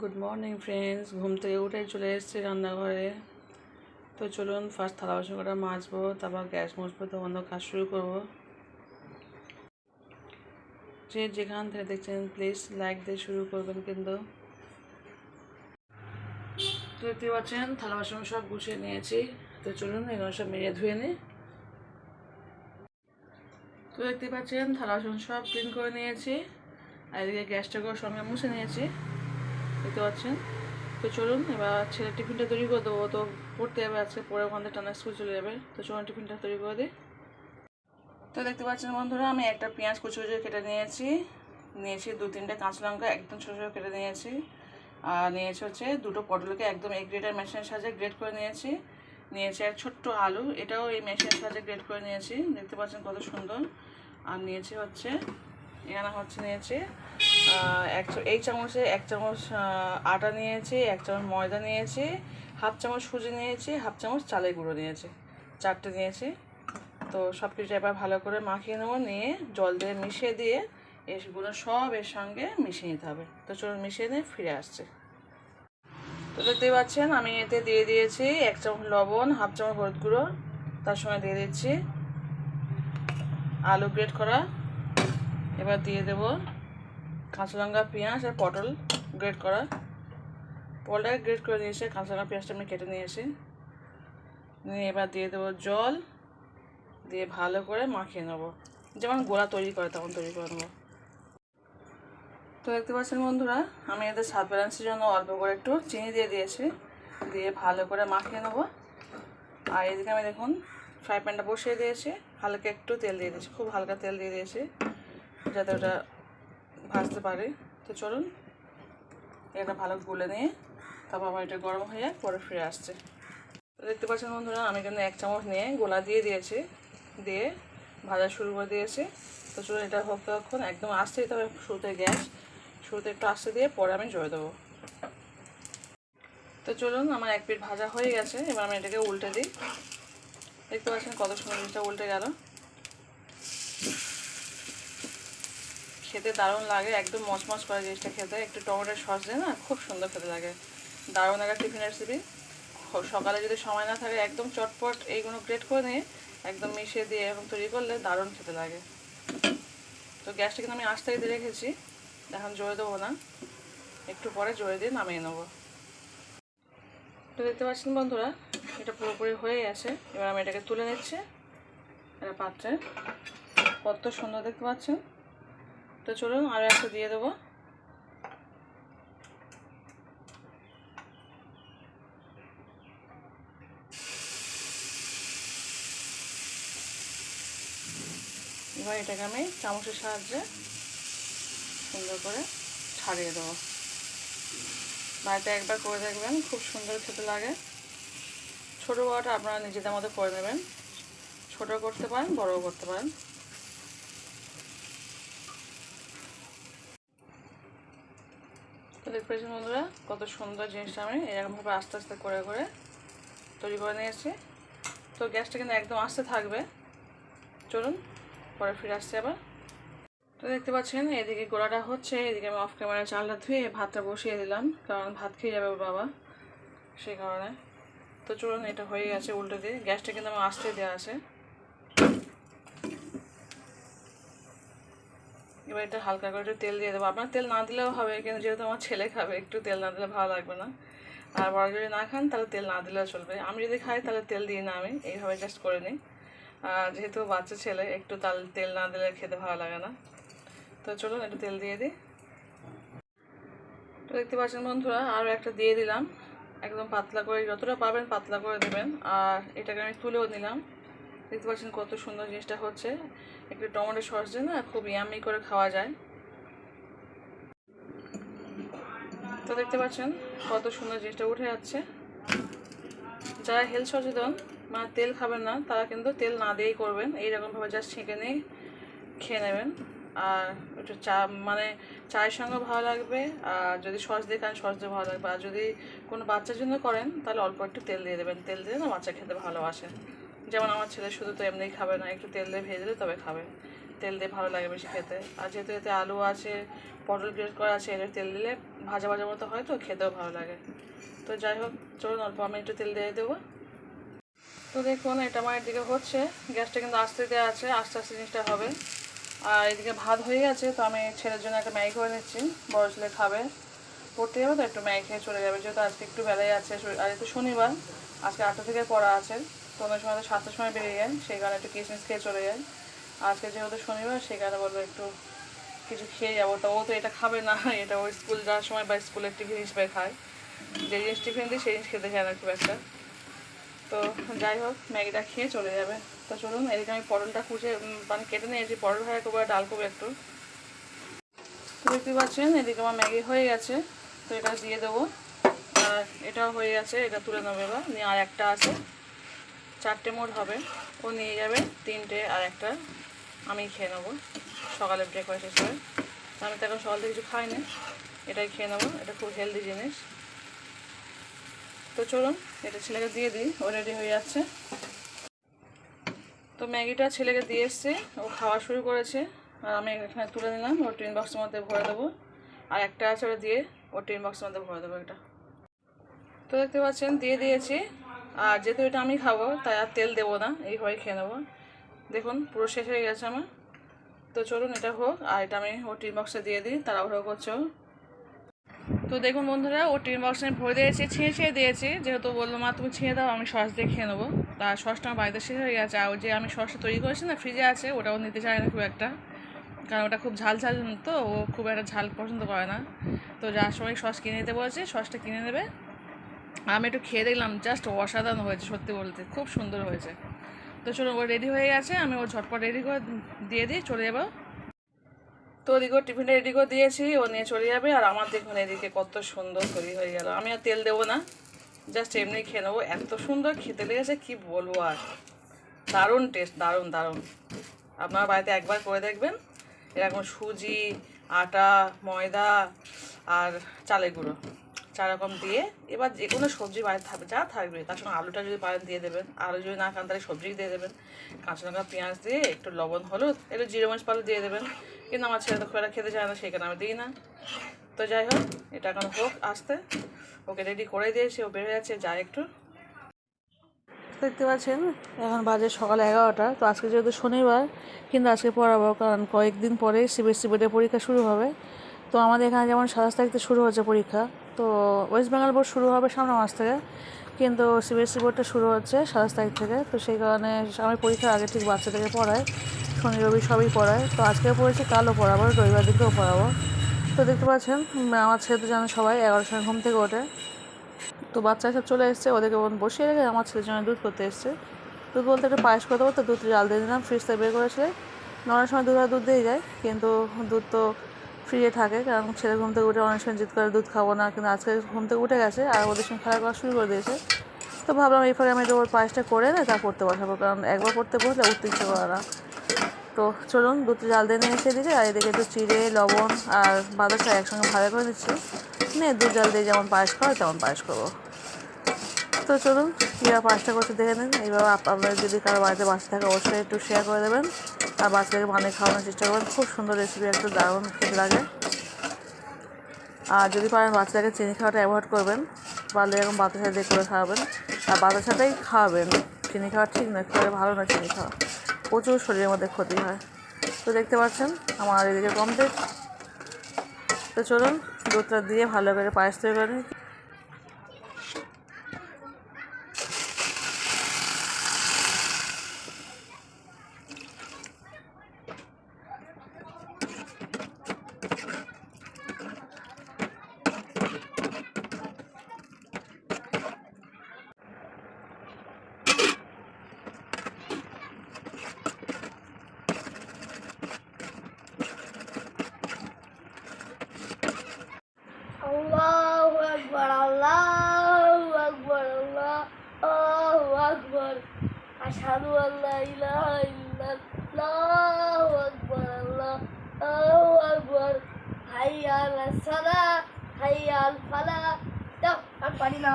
Good morning friends ঘুম থেকে উঠে চলে এসেছি রান্নাঘরে। তো চলুন ফার্স্ট থালা বাসন কটা মাজবো, তারপর গ্যাস মুছবো, তো অন্য কাজ শুরু করব। যে যেখান থেকে দেখছেন প্লিজ লাইক দিয়ে শুরু করবেন কিন্তু। তো দেখতে পাচ্ছেন, থালা বাসন সব গুছিয়ে নিয়েছি। তো চলুন, এগুলো সব মেরে ধুয়ে নিই। তো দেখতে পাচ্ছেন, থালা বাসন সব ক্লিন করে নিয়েছি। আর এদিকে গ্যাসটাকেও সঙ্গে মুছে নিয়েছি। দেখতে পাচ্ছেন? তো চলুন, এবার ছেলে টিফিনটা তৈরি করে দেবো। তো পড়তে যাবে আজকে, পরে ওখান থেকে টানা স্কুল চলে যাবে। তো চলুন টিফিনটা তৈরি করে দিই। তো দেখতে পাচ্ছেন বন্ধুরা, আমি একটা পেঁয়াজ কুচি কুচি কেটে নিয়েছি। নিয়েছি দু তিনটে কাঁচা লঙ্কা, একদম ছোটো ছোটো কেটে নিয়েছি। আর নিয়েছি হচ্ছে দুটো পটলকে একদম এই গ্রেটার মেশিনের সাহায্যে গ্রেড করে নিয়েছি। নিয়েছি এক ছোট্ট আলু, এটাও এই মেশিনের সাহায্যে গ্রেড করে নিয়েছি। দেখতে পাচ্ছেন কত সুন্দর। আর নিয়েছি হচ্ছে এখানে হচ্ছে নিয়েছি এক এই চামচে এক চামচ আটা নিয়েছি, এক চামচ ময়দা নিয়েছি, হাফ চামচ সুজি নিয়েছি, হাফ চামচ চালের গুঁড়ো নিয়েছি, চারটে নিয়েছি। তো সব কিছু এবার ভালো করে মাখিয়ে নেব, নিয়ে জল দিয়ে মিশিয়ে দিয়ে এগুলো সব এর সঙ্গে মিশিয়ে নিতে হবে। তো চলুন মিশিয়ে নিয়ে ফিরে আসছে। তো দেখতেই পাচ্ছেন, আমি এতে দিয়ে দিয়েছি এক চামচ লবণ, হাফ চামচ হলুদ গুঁড়ো, তার সঙ্গে দিয়ে দিচ্ছি আলু গ্রেট করা। এবার দিয়ে দেব কাঁচা লঙ্কা পেঁয়াজ আর পটল গ্রেড করা। পটলটা গ্রেড করে নিয়েছে কাঁচা লঙ্কা পেঁয়াজটা আমি কেটে নিয়েছি নিয়ে এবার দিয়ে দেবো জল। দিয়ে ভালো করে মাখিয়ে নেব। যেমন গোলা তৈরি করে তখন তৈরি করে নেব। তো দেখতে পাচ্ছেন বন্ধুরা, আমি এদের স্বাদ ব্যালেন্সের জন্য অল্প করে একটু চিনি দিয়ে দিয়েছি। দিয়ে ভালো করে মাখিয়ে নেব। আর এদিকে আমি দেখুন ফ্রাই প্যানটা বসিয়ে দিয়েছি। হালকা একটু তেল দিয়ে দিয়েছি। খুব হালকা তেল দিয়ে দিয়েছি। যাতে ওটা ভাজতে পারে। তো চলুন এটা ভালো গুলে নিয়ে তারপর আমার এটা গরম হয়ে পরে ফিরে আসছে। দেখতে পাচ্ছেন বন্ধুরা, আমি কিন্তু এক চামচ নিয়ে গোলা দিয়ে দিয়েছি, দিয়ে ভাজা শুরু করে দিয়েছি। তো চলুন, এটা হোক তখন একদম আস্তে দিতে হবে, শুরুতে গ্যাস, শুরুতে একটু আস্তে দিয়ে পরে আমি জয় দেবো। তো চলুন, আমার এক পিঠ ভাজা হয়ে গেছে, এবার আমি এটাকে উল্টে দিই। দেখতে পাচ্ছেন কত সুন্দর জিনিসটা উল্টে গেল। খেতে দারুণ লাগে, একদম মচমচ করে জিনিসটা খেতে। একটু টমেটোর সস দিয়ে না খুব সুন্দর খেতে লাগে। দারুণ একটা টিফিন রেসিপি সকালে যদি সময় না থাকে, একদম চটপট এইগুলো গ্রেট করে নিয়ে একদম মিশিয়ে দিয়ে এবং তৈরি করলে দারুণ খেতে লাগে। তো গ্যাসটা কিন্তু আমি আস্তে দিয়ে রেখেছি। এখন জোরে দেবো না। একটু পরে জোরে দিয়ে নামিয়ে নেব। তো দেখতে পাচ্ছেন বন্ধুরা, এটা পুরোপুরি হয়ে গেছে। এবার আমি এটাকে তুলে নিচ্ছি। একটা পাত্রে। কত সুন্দর দেখতে পাচ্ছেন। তো চলুন আরও একটা দিয়ে দেবো। এবার এটাকে আমি চামচের সাহায্যে সুন্দর করে ছাড়িয়ে দেবো। বাড়িতে একবার করে দেখবেন, খুব সুন্দর খেতে লাগে। ছোটো বড়টা আপনারা নিজেদের মতো করে নেবেন। ছোটো করতে পারেন, বড়ও করতে পারেন। তো পাচ্ছেন বন্ধুরা। কত সুন্দর জিনিসটা আমি এরকমভাবে আস্তে আস্তে করে করে তৈরি করে নিয়েছি। তো গ্যাসটা কিন্তু একদম আস্তে থাকবে। চলুন, পরে ফিরে আসছি আবার। তো দেখতে পাচ্ছেন, এদিকে গোড়াটা হচ্ছে, এদিকে আমি অফ ক্যামেরা চালটা ধুয়ে ভাতটা বসিয়ে দিলাম, কারণ ভাত খেয়ে যাবে ওর বাবা সেই কারণে। তো চলুন, এটা হয়ে গেছে উল্টো দিয়ে। গ্যাসটা কিন্তু আমার আস্তে দেওয়া আছে। এবার এটা হালকা করে একটু তেল দিয়ে দেবো। আপনার তেল না দিলেও হবে, কিন্তু যেহেতু আমার ছেলে খাবে, একটু তেল না দিলে ভালো লাগবে না। আর বড় যদি না খান, তাহলে তেল না দিলেও চলবে। আমি যদি খাই, তাহলে তেল দিই না আমি, এইভাবে জাস্ট করে নিই। যেহেতু বাচ্চা ছেলে, একটু তাল, তেল না দিলে খেতে ভালো লাগে না। তো চলুন একটু তেল দিয়ে দিই। তো দেখতে পাচ্ছেন বন্ধুরা, আরও একটা দিয়ে দিলাম। একদম পাতলা করে, যতটা পাবেন পাতলা করে দেবেন। আর এটাকে আমি তুলেও নিলাম। দেখতে পাচ্ছেন কত সুন্দর জিনিসটা হচ্ছে। একটু টমেটো সস দিয়ে না খুব ইয়ামি করে খাওয়া যায়। তো দেখতে পাচ্ছেন কত সুন্দর জিনিসটা উঠে যাচ্ছে যারা হেলথ সচেতন মানে তেল খাবেন না, তারা কিন্তু তেল না দিয়েই করবেন। এইরকমভাবে জাস্ট ছেঁকে নিয়ে খেয়ে নেবেন। আর একটু চা মানে চায়ের সঙ্গে ভালো লাগবে। আর যদি সস দিয়ে খান, সস দিয়ে ভালো লাগবে। আর যদি কোনো বাচ্চার জন্য করেন, তাহলে অল্প একটু তেল দিয়ে দেবেন। তেল দিয়ে না বাচ্চা খেতে ভালোবাসে। যেমন আমার ছেলে শুধু তো এমনিই খাবে না, একটু তেল দিয়ে ভেজে দিলে তবে খাবে। তেল দিয়ে ভালো লাগে বেশি খেতে। আর যেহেতু এতে আলু আছে, পটল গ্রেট করা আছে এর তেল দিলে ভাজা ভাজা মতো হয় তো, খেতেও ভালো লাগে। তো যাই হোক, চলুন অল্প আমি একটু তেল দিয়ে দেবো। তো দেখুন, এটা আমার এদিকে হচ্ছে। গ্যাসটা কিন্তু আস্তে দেওয়া আছে, আস্তে আস্তে জিনিসটা হবে। আর এদিকে ভাত হয়ে গেছে, তো আমি ছেলের জন্য একটা ম্যাগি করে নিচ্ছি। বড় ছেলে খাবে। পড়তে যাবে তো, একটু ম্যাগি খেয়ে চলে যাবে। যেহেতু আজকে একটু বেলায় আছে, আর একটু শনিবার, আজকে আটটা থেকে পড়া আছে। অনেক সময় তো সাতটার সময় বেরিয়ে যান সেই কারণে একটু কিসমিস খেয়ে চলে যায় আজকে যেহেতু শনিবার, সেই কারণে বলব একটু কিছু খেয়ে যাব। তো ও তো এটা খাবে না, এটা ওই স্কুল যাওয়ার সময় বা স্কুলের টিফিন হিসেবে খায়। যে জিনিস টিফিন দিই, সেই জিনিস খেতে চায় না খুব একটা। তো যাই হোক, ম্যাগিটা খেয়ে চলে যাবে। তো চলুন, এদিকে আমি পটলটা কুচে মানে কেটে নিয়েছি। পটল ভাজা করব ডাল করব একটু। তো দেখতে পাচ্ছেন, এদিকে আমার ম্যাগি হয়ে গেছে। তো এটা দিয়ে দেবো। আর এটাও হয়ে গেছে, এটা তুলে নেবে এবার। নিয়ে আর একটা আছে। চারটে মোট হবে। ও নিয়ে যাবে তিনটে আর একটা আমি খেয়ে নেব। সকালে ব্রেকফাস্ট হিসেবে আমি তো এখন সকাল থেকে কিছু খাইনি এটাই খেয়ে নেব। এটা খুব হেলদি জিনিস। তো চলুন, এটা ছেলেকে দিয়ে দিই। ও রেডি হয়ে যাচ্ছে। তো ম্যাগিটা ছেলেকে দিয়ে এসছে। ও খাওয়া শুরু করেছে। আর আমি এখানে তুলে নিলাম। ওর টিন বক্সের মধ্যে ভরে দেবো। আর একটা আছে ওটা দিয়ে ওর টিন বক্সের মধ্যে ভরে দেবো এটা তো দেখতে পাচ্ছেন, দিয়ে দিয়েছি। আর যেহেতু এটা আমি খাব, তাই আর তেল দেবো না, এইভাবে খেয়ে নেব। দেখুন, পুরো শেষ হয়ে গেছে আমার। তো চলুন, এটা হোক, আর এটা আমি ও টিন বক্সে দিয়ে দিই, তাড়াহুড়ো করছে। তো দেখুন বন্ধুরা ও টিন বক্সে আমি ভরে দিয়েছি, ছিঁড়ে ছিঁড়ে দিয়েছি। যেহেতু বলল, মা, তুমি ছিঁড়ে দাও, আমি সস দিয়ে খেয়ে নেব। তা সসটা আমার বাড়িতে শেষ হয়ে গেছে। আর যে আমি সসটা তৈরি করেছি না, ফ্রিজে আছে, ওটাও নিতে চায় না খুব একটা। কারণ ওটা খুব ঝাল ঝাল, তো ও খুব একটা ঝাল পছন্দ করে না। তো যার সময় সস কিনে দিতে বলেছে, সসটা কিনে নেবে। আমি একটু খেয়ে দেখলাম জাস্ট অসাধারণ হয়েছে, সত্যি বলতে। খুব সুন্দর হয়েছে। তো চলো ও রেডি হয়ে গেছে, আমি ও ঝটপট রেডি করে দিয়ে দিই, চলে যাব। তো ওদিকে ওর টিফিনটা রেডি করে দিয়েছি, ও নিয়ে চলে যাবে, আর আমার দেখুন এদিকে কত সুন্দর তৈরি হয়ে গেল। আমি আর তেল দেবো না জাস্ট এমনি খেয়ে নেব। এত সুন্দর খেতে লেগেছে, কি বলব আর। দারুণ টেস্ট দারুণ দারুণ। আপনারা বাড়িতে একবার করে দেখবেন, এরকম সুজি, আটা, ময়দা, আর চালের গুঁড়ো। চার রকম দিয়ে, এবার যে কোনো সবজি বাড়িতে থাকবে, যা থাকবে। তার সঙ্গে আলুটা যদি পারেন দিয়ে দেবেন, আলু যদি না খান তাহলে সবজি দিয়ে দেবেন। কাঁচা লঙ্কা, পেঁয়াজ দিয়ে, একটু লবণ, হলুদ, একটু জিরে মাছ পালে দিয়ে দেবেন। কিন্তু আমার ছেলে তো খুব একটা খেতে চায় না, সেই কারণে আমি দিই না। তো যাই হোক, এটা এখন হোক, আসতে। ওকে রেডি করে দিয়েছি, ও বেড়ে যাচ্ছে যায় একটু। দেখতে পাচ্ছেন, এখন বাজে সকাল এগারোটা, তো আজকে যেহেতু শনিবার, কিন্তু আজকে পড়াবো, কারণ কয়েকদিন পরে সিবিএসসি বোর্ডের পরীক্ষা শুরু হবে। তো আমাদের এখানে যেমন সাতাশ তারিখ শুরু হচ্ছে পরীক্ষা তো ওয়েস্ট বেঙ্গল বোর্ড শুরু হবে সামনের মাস থেকে, কিন্তু সিবিএসসি বোর্ডটা শুরু হচ্ছে সাতাশ তারিখ থেকে। তো সেই কারণে আমি পরীক্ষার আগে ঠিক বাচ্চাদেরকে পড়াই শনি, রবি সবই পড়াই তো আজকে পড়েছি, কালও পড়াবো, রবিবার দিকেও পড়াবো। তো দেখতে পাচ্ছেন, আমার ছেলে তো জানে সবাই, এগারোটার সময় ঘুম থেকে ওঠে। তো বাচ্চা সব চলে এসছে, ওদেরকে বসিয়ে রেখে আমার ছেলের জন্য দুধ করতে এসছে। দুধ বলতে একটু পায়েস করতে দেবো দুধ জাল দিয়ে দিলাম ফ্রিজ থেকে বের করেছিলে নটার সময় দুধ দুধ দিয়ে যায়, কিন্তু দুধ তো ফ্রিজে থাকে, কারণ ছেলে ঘুম থেকে উঠে অনেক সময় জিত করে, দুধ খাব না, কিন্তু আজকে ঘুম থেকে উঠে গেছে আর ওদের সঙ্গে খেলা করা শুরু করে দিয়েছে। তো ভাবলাম এরপরে আমি ওর পায়েসটা করে না তা পড়তে বসাবো, কারণ একবার পড়তে বসলে উঠতে ইচ্ছে করে না। তো চলুন, দুধ জাল দিয়ে নিয়ে এসে দিকে আর এদিকে একটু চিড়ে, লবণ আর বাদশা একসঙ্গে ভালো করে দিচ্ছি নিয়ে দুধ জাল দিয়ে যেমন পায়েস করে তেমন পায়েস করব তো চলুন কীভাবে পাঁচটা করতে দেখে নিন। এইভাবে আপ- আপনাদের যদি কারও বাড়িতে বাচ্চা থাকে অবশ্যই একটু শেয়ার করে দেবেন। আর বাচ্চাকে বানিয়ে খাওয়ানোর চেষ্টা করবেন। খুব সুন্দর রেসিপি একটু দারুণ খেতে লাগে। আর যদি পারেন বাচ্চাকে চিনি খাওয়াটা অ্যাভয়েড করবেন। পারলে এরকম বাতাসা দিয়ে করে খাওয়াবেন। আর বাতাসাটাই খাওয়াবেন। চিনি খাওয়া ঠিক নয় খেলে ভালো না চিনি খাওয়া। প্রচুর শরীরের মধ্যে ক্ষতি হয়। তো দেখতে পাচ্ছেন, আমার এদিকে কমপ্লিট তো চলুন, দুধটা দিয়ে ভালো করে পায়েস তৈরি করে ইলাহা ইল্লাল্লাহু আকবার, আল্লাহু আকবার। হাইয়া আলাস সালাহ হাইয়া আল ফালাহ দাও আর পারি না।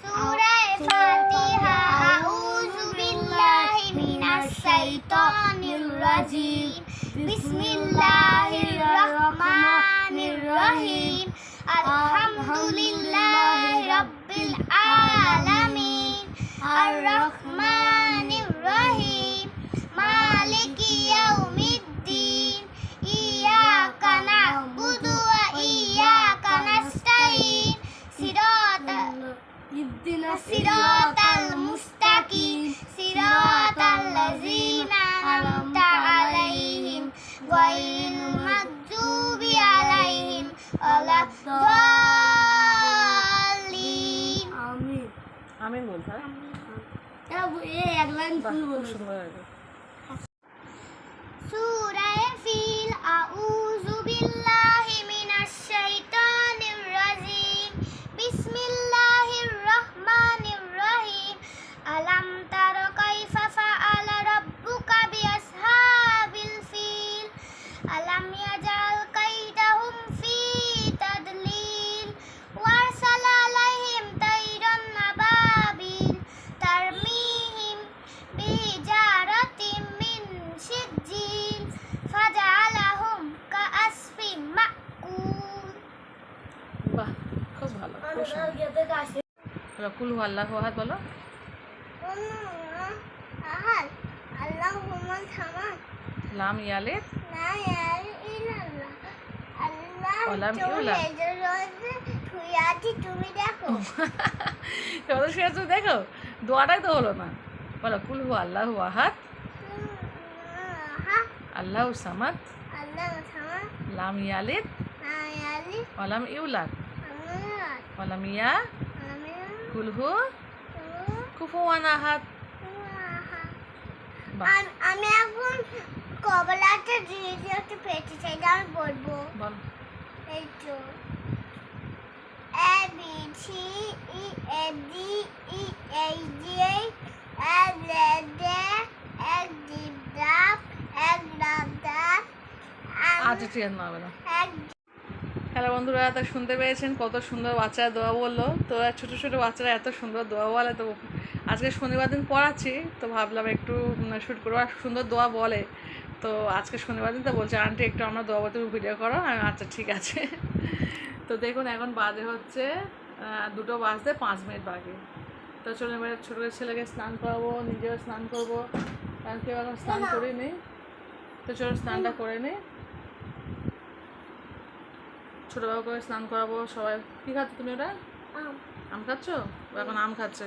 সূরা ফাতিহা, আউযু বিল্লাহি মিনাশ শাইতানির রাজিম। বিসমিল্লাহির রহমানির আর রহমান সিরাতাল মুস্তাকিম সিরাতাল লাযিনা আন'আমতা আলাইহিম গায়রিল মাগদুবি আলাইহিম ওয়ালাদ আমি বলতাম এ এক লাইন ফুল বলছি। রকুল আল্লাহ হাত বলো লাম দেখো দোয়াটাই তো হলো না বলো কুল হু আল্লাহ আহাত আল্লাহ সামাদ লাম ইয়ালিদ লাম ইয়ালিদ ওয়ালাম ইউলাদ হু কুফুয়ান আহাদ বাহ আম- এখন কবলাটা দিয়ে দিয়ে একটু পেতে চাই আমি বলব। বলো। এই তো। A B C E F D E H G F Z D X D W X W আচ্ছা ঠিক আছে না হ্যালো বন্ধুরা তা শুনতে পেয়েছেন কত সুন্দর বাচ্চারা দোয়া বলল। তো ছোটো ছোটো বাচ্চারা এত সুন্দর দোয়া বলে তো আজকে শনিবার দিন পড়াচ্ছি তো ভাবলাম একটু শ্যুট করব। আর সুন্দর দোয়া বলে। তো আজকে শনিবার দিন তো বলছে আন্টি একটু আমরা দোয়া বলতে ভিডিও করো। আমি আচ্ছা ঠিক আছে। তো দেখুন এখন বাজে হচ্ছে দুটো বাজতে পাঁচ মিনিট বাকি। তো চলুন এবার ছোটো ছেলেকে স্নান করাবো নিজেও স্নান করব। কারণ কেউ এখন স্নান করিনি। তো চলো স্নানটা করে নিই ছোটোবাবু করে স্নান করাবো সবাই। কী খাচ্ছ তুমি ওটা আম। আম খাচ্ছ? ও এখন আম খাচ্ছে।